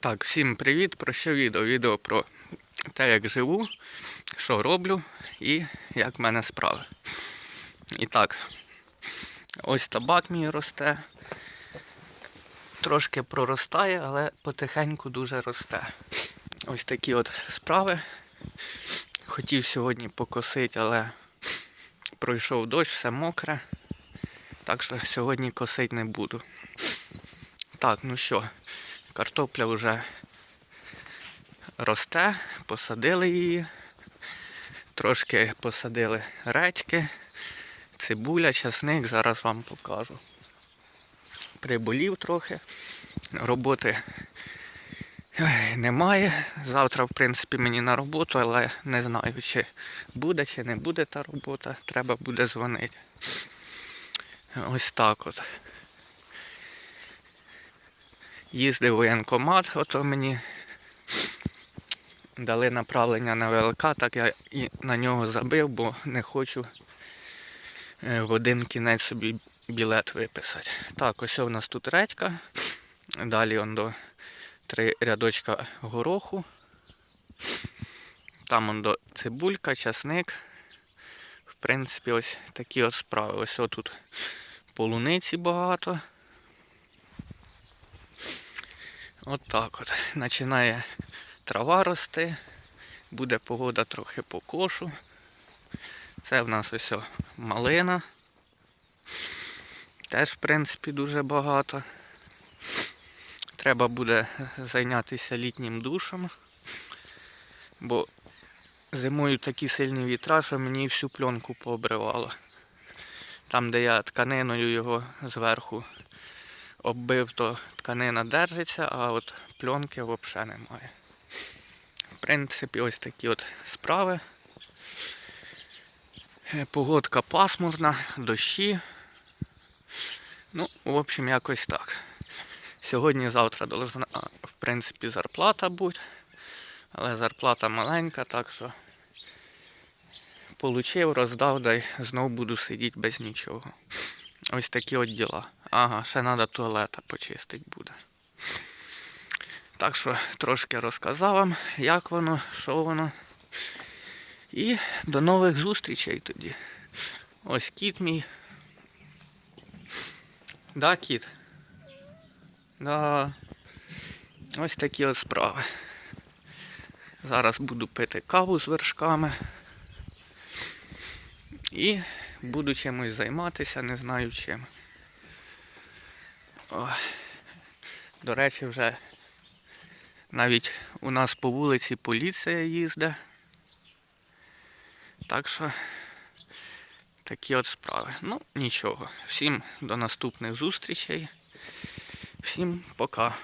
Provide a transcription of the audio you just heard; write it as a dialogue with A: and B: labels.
A: Так, всім привіт! Про що відео? Відео про те, як живу, що роблю і як в мене справи. І так, ось табак мій росте. Трошки проростає, але потихеньку дуже росте. Ось такі от справи. Хотів сьогодні покосити, але пройшов дощ, все мокре. Так що сьогодні косити не буду. Так, ну що, картопля вже росте, посадили її. Трошки посадили редьки, цибуля, часник, зараз вам покажу. Приболів трохи. Роботи немає. Завтра, в принципі, мені на роботу, але не знаю, чи буде, чи не буде та робота. Треба буде дзвонити. Ось так от. Їздив воєнкомат, ото мені дали направлення на ВЛК, так я і на нього забив, бо не хочу е, в один кінець собі білет виписати. Так, ось у нас тут редька. Далі он до три рядочка гороху. Там он до цибулька, часник. В принципі, ось такі от справи. Ось тут полуниці багато. От так от. Починає трава рости, буде погода трохи по кошу. Це в нас ось малина. Теж, в принципі, дуже багато. Треба буде зайнятися літнім душем, бо зимою такі сильні вітра, що мені всю пленку пообривало. Там, де я тканиною його зверху оббив, то тканина держиться, а от пленки взагалі немає. В принципі, ось такі от справи. Е, Погодка пасмурна, дощі. Ну, в общем, якось так. Сьогодні-завтра должна, в принципі, зарплата бути. Але зарплата маленька, так що получив, роздав, дай знов буду сидіти без нічого. Ось такі от діла. Ага, ще треба туалета почистити буде. Так що трошки розказав вам, як воно, що воно. І до нових зустрічей тоді. Ось кіт мій. Да, кіт? Да. Ось такі от справи. Зараз буду пити каву з вершками. І буду чимось займатися, не знаю чим. До речі, вже навіть у нас по вулиці поліція їздить. Так що такі от справи. Ну, нічого. Всім до наступних зустрічей. Всім пока.